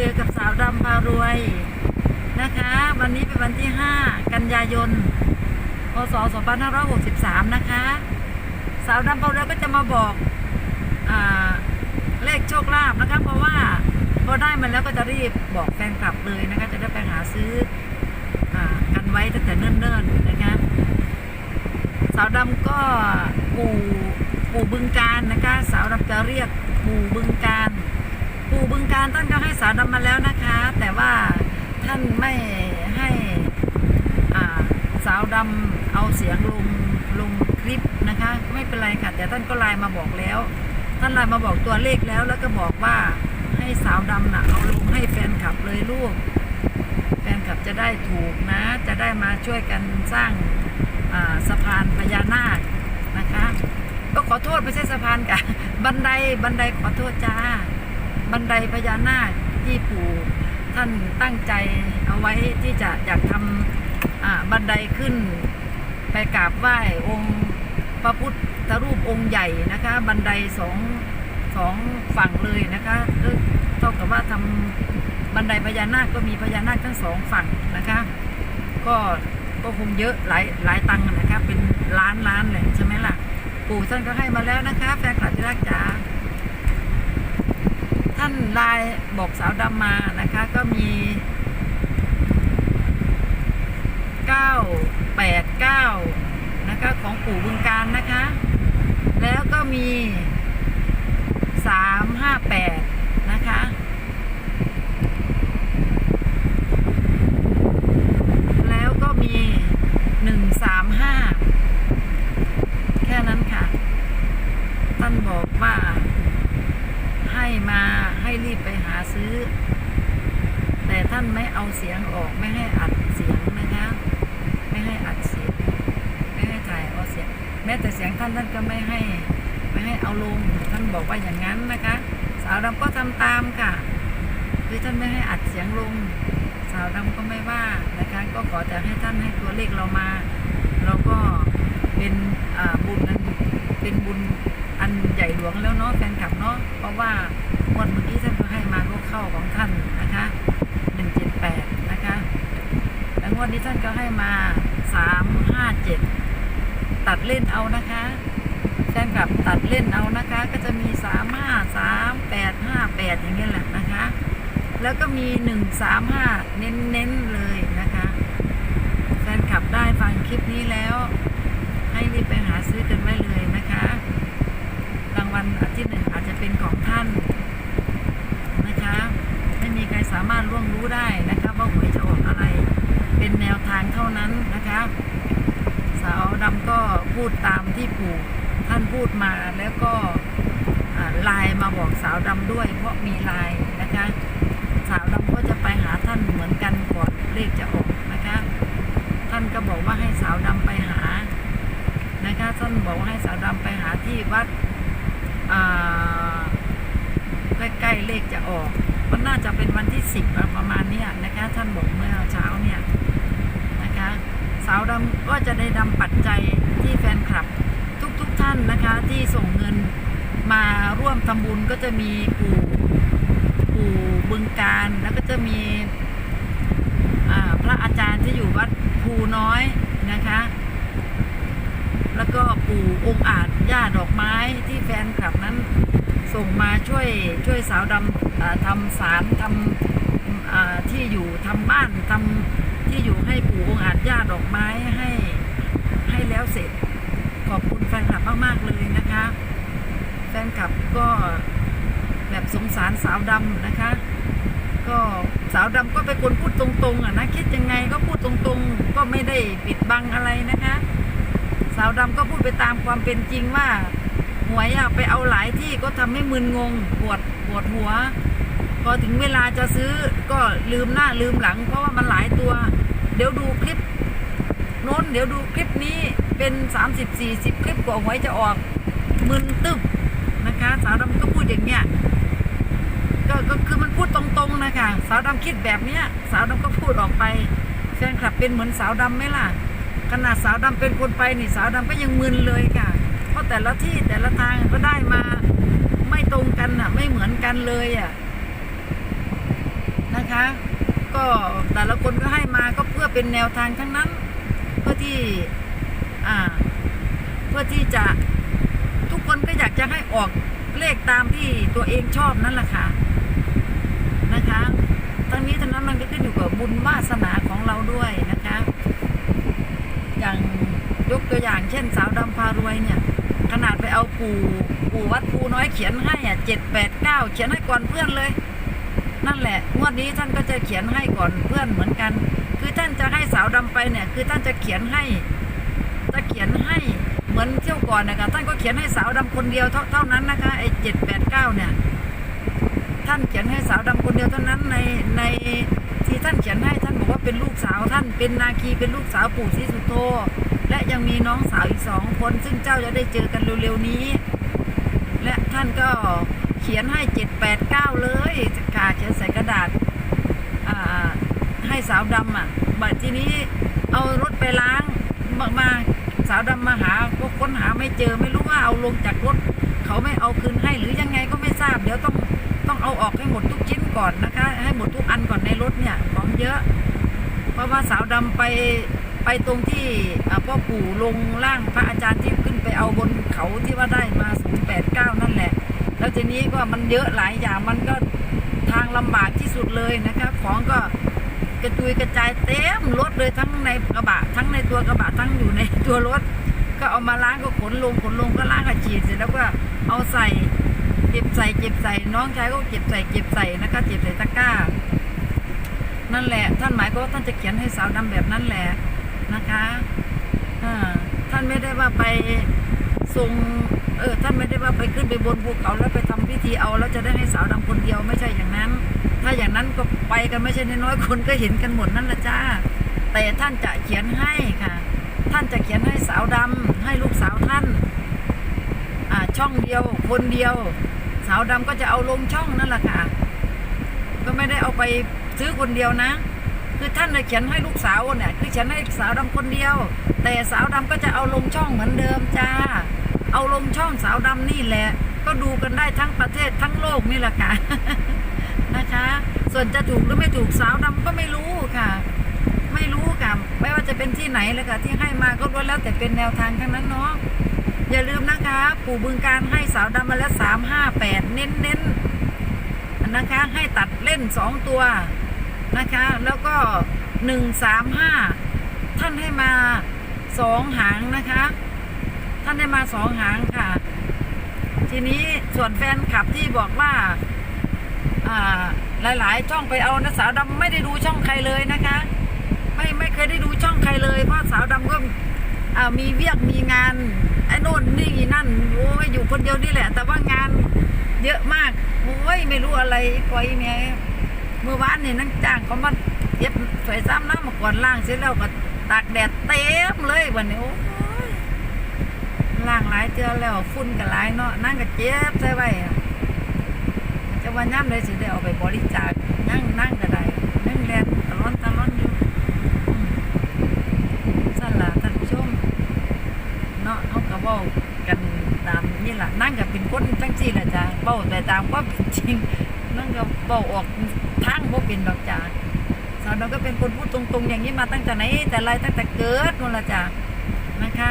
จอกับสาวดำพารวยนะคะ วันนี้เป็นวันที่ 5 กันยายน พศ 2563 นะคะ สาวดำพารวยก็จะมาบอกอเลขโชคลาภนะคะ เพราะว่าพอได้มันแล้วก็จะรีบบอกแฟนคลับเลยนะคะ จะได้ไปหาซื้ออกันไว้ตั้งแต่เนิ่นๆนะคะ สาวดำก็ปู่ปู่บึงการนะคะ สาวดำจะเรียกปู่บึงการ ปู่บึงการท่านก็ให้สาวดำมาแล้วนะคะ แต่ว่าท่านไม่ให้สาวดำเอาเสียงลงลงคลิปนะคะ ไม่เป็นไรค่ะ แต่ท่านก็ไลน์มาบอกแล้ว ท่านไลน์มาบอกตัวเลขแล้ว แล้วก็บอกว่าให้สาวดำน่ะเอาลงให้แฟนคลับเลยลูก แฟนคลับจะได้ถูกนะ จะได้มาช่วยกันสร้างสะพานพญานาคนะคะ ก็ขอโทษไม่ใช่สะพานกะบันไดบันไดขอโทษจ้า บันไดพญานาคที่ปู่ท่านตั้งใจเอาไว้ที่จะอยากทำอ่าบันไดขึ้น ไปกราบไหว้องค์พระพุทธรูปองค์ใหญ่นะคะ บันไดสองสองฝั่งเลยนะคะเอ้ยเท่ากับว่าทำบันไดพญานาคก็มีพญานาคทั้งสองฝั่งนะคะ ก็ก็คงเยอะหลายหลายตังค์นะคะเป็นล้านล้านเลยใช่ไหมล่ะ ปู่ท่านก็ให้มาแล้วนะคะ แฟนคลับที่รักจ๋า ท่านลายบอกสาวดำมานะคะ ก็มีเก้าแปดเก้านะคะของปู่บึงการนะคะ แล้วก็มีสามห้าแปดนะคะ แล้วก็มีหนึ่งสามห้าแค่นั้นค่ะ ท่านบอกว่าให้มา ให้รีบไปหาซื้อ แต่ท่านไม่เอาเสียงออกไม่ให้อัดเสียงนะคะ ไม่ให้อัดเสียง ไม่ให้ถ่ายเอาเสียง แม้แต่เสียงท่านท่านก็ไม่ให้ ไม่ให้เอาลงท่านบอกว่าอย่างนั้นนะคะ สาวดำก็ทำตามค่ะคือท่านไม่ให้อัดเสียงลง สาวดำก็ไม่ว่านะคะ ก็ขอแต่ให้ท่านให้ตัวเลขเรามาเราก็เป็นบุญอันเป็นบุญอันใหญ่หลวงแล้วเนาะแฟนคลับเนาะเพราะว่างวดเมื่อกี้ท่านก็ให้มาก็เข้าของท่านนะคะหนึ่งเจ็ดแปดนะคะแล้วงวดนี้ท่านก็ให้มาสามห้าเจ็ดตัดเล่นเอานะคะแฟนคลับตัดเล่นเอานะคะ ก็จะมีสามห้าสามแปดห้าแปดอย่างเงี้ยแหละนะคะ แล้วก็มีหนึ่งสามห้าเน้นๆเลยนะคะแฟนคลับได้ฟังคลิปนี้แล้ว ให้รีบไปหาซื้อกันไว้เลยนะคะ รางวัลอาทิตย์หนึ่งอาจจะเป็นของท่าน นะคะไม่มีใครสามารถล่วงรู้ได้นะคะว่าหวยจะออกอะไร เป็นแนวทางเท่านั้นนะคะ สาวดำก็พูดตามที่ปู่ท่านพูดมาแล้วก็อ่าไลน์มาบอกสาวดำด้วย เพราะมีไลน์นะคะ สาวดำก็จะไปหาท่านเหมือนกันก่อนเลขจะออกนะคะ ท่านก็บอกว่าให้สาวดำไปหานะคะท่านบอกว่าให้สาวดำไปหาที่วัดอ่า ใกล้ๆเลขจะออก มันน่าจะเป็นวันที่สิบประมาณเนี้ยนะคะ ท่านบอกเมื่อเช้าเนี่ยนะคะสาวดำก็จะได้นำปัจจัยที่แฟนคลับทุกๆทท่านนะคะที่ส่งเงินมาร่วมทำบุญก็จะมีปู่ปู่บึงการแล้วก็จะมีพระอาจารย์ที่อยู่วัดภูน้อยนะคะ แล้วก็ปู่องค์อาจย่าดอกไม้ที่แฟนคลับนั้น ส่งมาช่วยช่วยสาวดำทำสารทำที่อยู่ทำบ้านทำที่อยู่ให้ปู่องค์อาจย่าดอกไม้ให้ให้แล้วเสร็จ ขอบคุณแฟนคลับมากๆเลยนะคะ แฟนคลับก็แบบสงสารสาวดำนะคะ ก็สาวดำก็เป็นคนพูดตรงๆอะนะคิดยังไงก็พูดตรงๆ ก็ไม่ได้ปิดบังอะไรนะคะ สาวดำก็พูดไปตามความเป็นจริงว่า หวยอะไปเอาหลายที่ก็ทำให้มึนงงปวดปวดหัว พอถึงเวลาจะซื้อก็ลืมหน้าลืมหลัง เพราะว่ามันหลายตัว เดี๋ยวดูคลิปโน้นเดี๋ยวดูคลิปนี้เป็น 30 40 คลิปกว่าหวยจะออกมึนตึบนะคะ สาวดำก็พูดอย่างเนี้ยก็ก็คือมันพูดตรงๆนะคะสาวดำคิดแบบเนี้ย สาวดำก็พูดออกไปแฟนคลับเป็นเหมือนสาวดำไหมล่ะขนาดสาวดำเป็นคนไปนี่สาวดำก็ยังมึนเลยค่ะ แต่ละที่แต่ละทางก็ได้มาไม่ตรงกันอะ ไม่เหมือนกันเลยอะนะคะ ก็แต่ละคนก็ให้มาก็เพื่อเป็นแนวทางทั้งนั้น เพื่อที่อ่า เพื่อที่จะทุกคนก็อยากจะให้ออกเลขตามที่ตัวเองชอบนั่นแหละค่ะนะคะทั้งนี้ทั้งนั้นมันก็ขึ้นอยู่กับบุญวาสนาของเราด้วยนะคะ อย่างยกตัวอย่างเช่นสาวดำพารวยเนี่ย เอาปู่ปู่วัดภูน้อยเขียนให้อะเจ็ดแปดเก้าเขียนให้ก่อนเพื่อนเลย นั่นแหละงวดนี้ท่านก็จะเขียนให้ก่อนเพื่อนเหมือนกัน คือท่านจะให้สาวดำไปเนี่ย คือท่านจะเขียนให้ จะเขียนให้เหมือนเที่ยวก่อนนะคะท่านก็เขียนให้สาวดำคนเดียวเท่าเท่านั้นนะคะไอ้เจ็ดแปดเก้าเนี่ยท่านเขียนให้สาวดำคนเดียวเท่านั้นในในที่ท่านเขียนให้ท่านบอกว่าเป็นลูกสาวท่านเป็นนาคีเป็นลูกสาวปู่ศรีสุโธ และยังมีน้องสาวอีกสองคนซึ่งเจ้าจะได้เจอกันเร็วๆนี้ และท่านก็เขียนให้เจ็ดแปดเก้าเลยค่ะเขียนใส่กระดาษให้สาวดำอะบัดทีนี้เอารถไปล้างมามาสาวดำมาหาก็ค้นหาไม่เจอไม่รู้ว่าเอาลงจากรถ เขาไม่เอาคืนให้หรือยังไงก็ไม่ทราบ เดี๋ยวต้องต้องเอาออกให้หมดทุกชิ้นก่อนนะคะ ให้หมดทุกอันก่อนในรถเนี่ยของเยอะ เพราะว่าสาวดำไป ไปตรงที่พ่อปู่ลงล่างพระอาจารย์ที่ขึ้นไปเอาบนเขาที่ว่าได้มา089นั่นแหละ แล้วทีนี้ก็มันเยอะหลายอย่างมันก็ทางลำบากที่สุดเลยนะคะของก็กระจุยกระจายเต็มรถเลยทั้งในกระบะ ทั้งในตัวกระบะทั้งอยู่ในตัวรถ ก็เอามาล้างก็ขนลงขนลงก็ล้างกับฉีดเสร็จแล้วก็เอาใส่เก็บใส่เก็บใส่น้องชายก็เก็บใส่เก็บใส่นะคะเก็บใส่ตะกร้า นั่นแหละ ท่านหมายก็ว่าท่านจะเขียนให้สาวดำแบบนั้นแหละ นะคะอ่าท่านไม่ได้ว่าไปทรงเออท่านไม่ได้ว่าไปขึ้นไปบนภูเขาแล้วไปทำพิธีเอาแล้วจะได้ให้สาวดำคนเดียวไม่ใช่อย่างนั้น ถ้าอย่างนั้นก็ไปกันไม่ใช่น้อยคนก็เห็นกันหมดนั่นแหละจ้า แต่ท่านจะเขียนให้ค่ะ ท่านจะเขียนให้สาวดำให้ลูกสาวท่านอ่าช่องเดียวคนเดียว สาวดำก็จะเอาลงช่องนั่นแหละค่ะ ก็ไม่ได้เอาไปซื้อคนเดียวนะ คือท่านเขียนให้ลูกสาวเนี่ยคือเขียนให้สาวดำคนเดียว แต่สาวดำก็จะเอาลงช่องเหมือนเดิมจ้า เอาลงช่องสาวดำนี่แหละ ก็ดูกันได้ทั้งประเทศทั้งโลกนี่แหละค่ะนะคะ ส่วนจะถูกหรือไม่ถูกสาวดำก็ไม่รู้ค่ะ ไม่รู้ค่ะไม่ว่าจะเป็นที่ไหนเลยค่ะที่ให้มาก็ล้วนแล้วแต่เป็นแนวทางทั้งนั้นเนาะอย่าลืมนะคะ ปู่บึงการให้สาวดำมาแล้วสามห้าแปดเน้นเน้นๆนะคะ ให้ตัดเล่นสองตัว นะคะ แล้วก็หนึ่งสามห้าท่านให้มาสองหางนะคะ ท่านให้มาสองหางค่ะ ทีนี้ส่วนแฟนคลับที่บอกว่าอ่าหลายๆช่องไปเอานะสาวดำไม่ได้ดูช่องใครเลยนะคะ ไม่ไม่เคยได้ดูช่องใครเลยเพราะสาวดำก็อ่ามีเวียกมีงานไอ้โน่นนี่นั่นโอ้ยอยู่คนเดียวนี่แหละ แต่ว่างานเยอะมากโอ้ยไม่รู้อะไรไว้เนี่ย เมื่อวานนี่นั่งจ้างเขามาเย็บสวยซ้ำน้ำมาก่อนล่างเสร็จแล้วก็ตากแดดเต็มเลยวันนี้โอ้ยล่างหลายเจอแล้วฝุ่นกับหลายเนาะนั่งก็เจ็บใช่ไหมจะว่าย่ำเลยสิได้เอาไปบริจาคนั่งนั่งก็ได้นั่งแลนตะล้อนตลอนอยู่สั่นละท่านผู้ชมเนาะเขาก็เว้ากันตามนี่แหละนั่งกับเป็นคนจังซี่แหละจ้ะเว้าแต่ตามความจริงนั่งก็เว้าออก ทางบ่เป็นดอกจ้ะสาวน้อยก็เป็นคนพูดตรง ๆ อย่างนี้มาตั้งแต่ไหนแต่ไรตั้งแต่เกิดนู่นละจ้ะนะคะ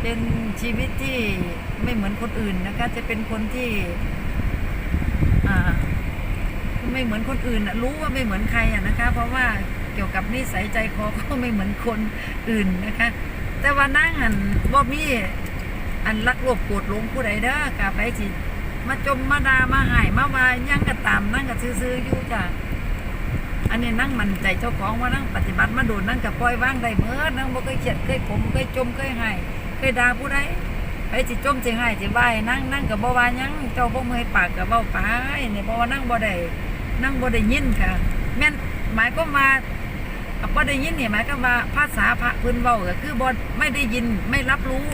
เป็นชีวิตที่ไม่เหมือนคนอื่นนะคะ จะเป็นคนที่ไม่เหมือนคนอื่นรู้ว่าไม่เหมือนใครอะนะคะ เพราะว่าเกี่ยวกับนิสัยใจคอก็ไม่เหมือนคนอื่นนะคะ แต่ว่านั่งอันบ่มีอันรักโลภโกรธหลงผู้ใดเด้อกะไปสิ มาจมมาดามาหายมาวายยังก็ตามนั่งก็ซื้อๆอยู่จ้ะอันนี้นั่งมันใจเจ้าของว่านั่งปฏิบัติมาโดนนั่งกับปล่อยวางได้เมื่อนั่งบ่เคยเขียดเคยผมเคยจมเคยหายเคยด่าผู้ใดไปสิจมสิหายสิไหวนั่งนั่งกับบ่ว่ายังเจ้าบ่เมื่อยปากกับเว้าไปเนี่ยเพราะว่านั่งบ่ได้นั่งบ่ได้ยินค่ะ แม่นหมายก็มาบ่ได้ยินเนี่ยหมายก็ว่าภาษาพระพื้นเว้าก็คือบ่ไม่ได้ยินไม่รับรู้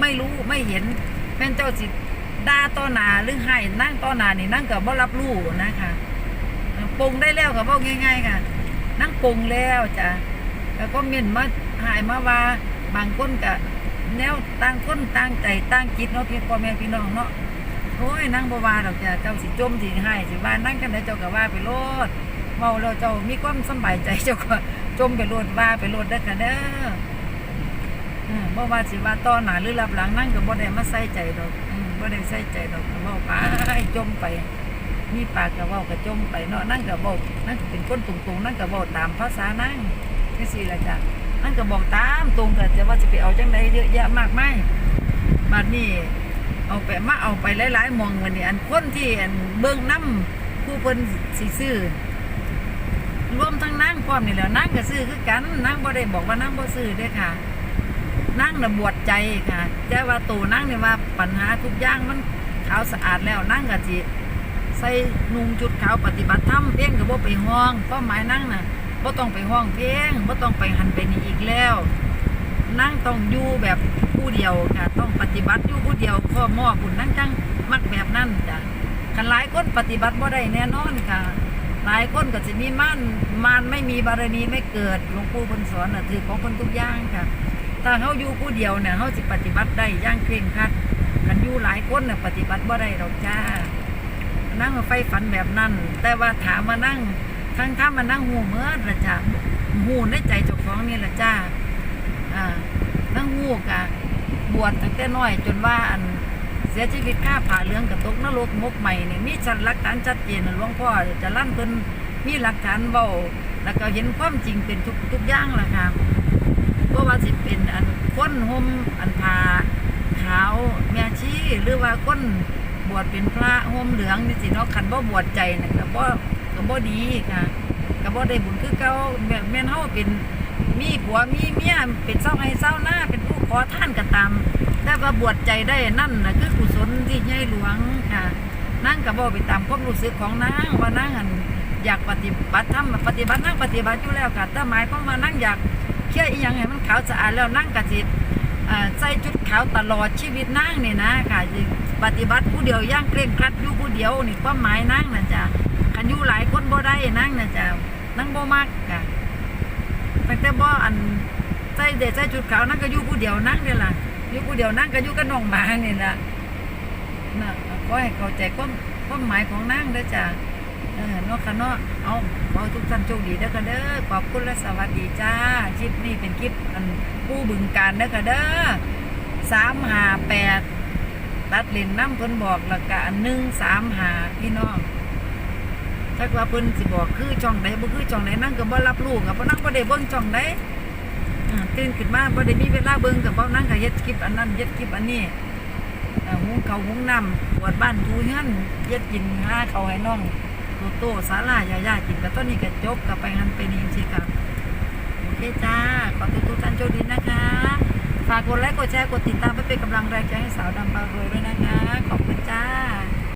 ไม่รู้ไม่เห็นแม่นเจ้าสิ ด่าต่อหน้าหรือให้นั่งต่อหน้านี่นั่งก็บ่รับรู้นะคะปลงได้แล้วก็เว้าง่ายๆค่ะ นั่งปลงแล้วจ้ะแล้วก็เม่นมาหายมาว่าบางคนก็แนวต่างคนต่างใจต่างจิตเนาะพี่พ่อแม่พี่น้องเนาะโอ้ยนั่งบ่วาดอกจ้ะเจ้าสิจมสิให้สิว่านั่งกันได้เจ้าก็ว่าไปโลดเมาแล้วเจ้ามีความสบายใจเจ้าก็จมไปโลดว่าไปโลดเด้ค่ะเด้อบ่ว่าสิว่าต่อหน้าหรือรับหลังนั่งก็บ่ได้มาใส่ใจดอก บ่ได้ใส่ใจดอกก็เว้าไปจมไป มีปากก็เว้าก็จมไปเนาะนั่งก็เว้านั่งเป็นคนตรงๆนั่งก็เว้าตามภาษานั่งจังซี่ล่ะจ้ะนั่งก็บอกตามตรงก็จะว่าสิไปเอาจังไดเยอะแยะมากมายบัดนี้เอาไปมาเอาไปหลายๆมองวันนี้อันคนที่อันเบิ่งน้ำผู้เพิ่นสิซื้อรวมทั้งนางพร้อมนี่แหล้วนางก็ซื้อคือกันนางบ่ได้บอกว่านางบ่ซื้อเด้อค่ะ นางนะบวชใจค่ะแต่ว่าตัวนางเนี่ยว่าปัญหาทุกอย่างมันขาวสะอาดแล้วนางก็สิใส่นุ่งชุดขาวปฏิบัติธรรมเพียงก็บ่ไปห้องเป้าหมายนางน่ะบ่ต้องไปห้องเพลงบ่ต้องไปหันไปนี่อีกแล้ว นั่งต้องอยู่แบบผู้เดียวค่ะต้องปฏิบัติอยู่ผู้เดียวพ่อม้อบุญนั่งจังมักแบบนั้นจ้ะคันหลายคนปฏิบัติบ่ได้แน่นอนค่ะ หลายคนก็จะมีม่านมานไม่มีบารมีไม่เกิดหลวงปู่เพิ่นสอนน่ะถือของคนทุกอย่างค่ะ ถ้าเขาอยู่ผู้เดียวเนี่ยเขาสิปฏิบัติได้ย่างเคร่งครัดกันอยู่หลายคนน่ะปฏิบัติบ่ได้ดอกจ้า นั่งไฟฝันแบบนั้น แต่ว่าถามมานั่งทั้งถ้ามานั่งหูเมื่อละจ้าหูในใจเจ้าของนี่แหละจ้าอ่านั่งหูกะบวชตั้งแต่น้อยจนว่าอันเสียชีวิตค่าผ่าเรื่องกับตกนรกมกใหม่เนี่ยมีชัดหลักฐานชัดเจนหลวงพ่อจะลั่นเพิ่นมีหลักฐานเบาแล้วก็เห็นความจริงเป็นทุกทุกอย่างละค่ะ เพราะว่าสิเป็นอันค้นห่มอันผ้าขาวแม่ชีหรือว่าค้นบวชเป็นพระห่มเหลืองนี่สิเนาะคันบ่บวชใจน่ะก็บ่ก็บ่ดีค่ะก็บ่ได้บุญคือเก่าแม่แม่นเฮาเป็นมีผัวมีเมียเป็นเศร้าให้เศร้าหน้าเป็นผู้ขอท่านก็ตามแต่ว่าบวชใจได้นั่นนะคือกุศลที่ใหญ่หลวงค่ะนั่งกับบ่ไปตามความรู้สึกของนางว่านั่งอันอยากปฏิบัติธรรมปฏิบัตินั่งปฏิบัติอยู่แล้วค่ะแต่หมายความว่านั่งอยากเชื่ออีหยังให้ ขาวสะอาดแล้วนั่งกะสิอ่าใส่ชุดขาวตลอดชีวิตนั่งนี่นะค่ะปฏิบัติผู้เดียวย่างเคร่งครัดอยู่ผู้เดียวนี่ความหมายนั่งนะจ๊ะคันอยู่หลายคนบ่ได้นั่งนะจ๊ะนั่งบ่มักค่ะตั้งแต่บ่อันใส่เด็ใส่ชุดขาวนั่งก็อยู่ผู้เดียวนั่งเด้ล่ะอยู่ผู้เดียวนั่งก็อยู่กับน้องหมานี่ล่ะน่ะก็ให้เข้าใจความความหมายของนั่งเด้อจ้ะ เออนาะค่ะเนาะเอาขอให้ทุกท่านโชคดีเด้อค่ะเด้อขอบคุณและสวัสดีจ้าคลิปนี้เป็นคลิปอันผู้บึงการเด้อค่ะเด้อสามหาแปดตัดเลนน้ำเพิ่นบอกแล้วก็อันหนึ่งสามหาพี่น้องถ้าว่าเพิ่นสิบอกคือช่องใดบ่คือช่องใดนั่งก็บ่รับรู้กับบ่นั่งบ่ได้เบิ่งช่องใดอ่าตื่นขึ้นมาบ่ได้มีเวลาเบิ่งกับบ่นั่งก็เฮ็ดคลิปอันนั้นเฮ็ดคลิปอันนี้หุงข้าหุงน้ำปวดบ้านทูเฮือนเฮ็ดกินหาเขาให้น้อง โตโตสาลายายากินก็ตอนนี้ก็จบก็ไปหันไปนี่จังซี่ครับโอเคจ้าขอทุกทุกท่านโชคดีนะคะฝากกดไลค์กดแชร์กดติดตามเพื่อเป็นกำลังแรงใจให้สาวดำปารวยด้วยนะคะขอบคุณจ้า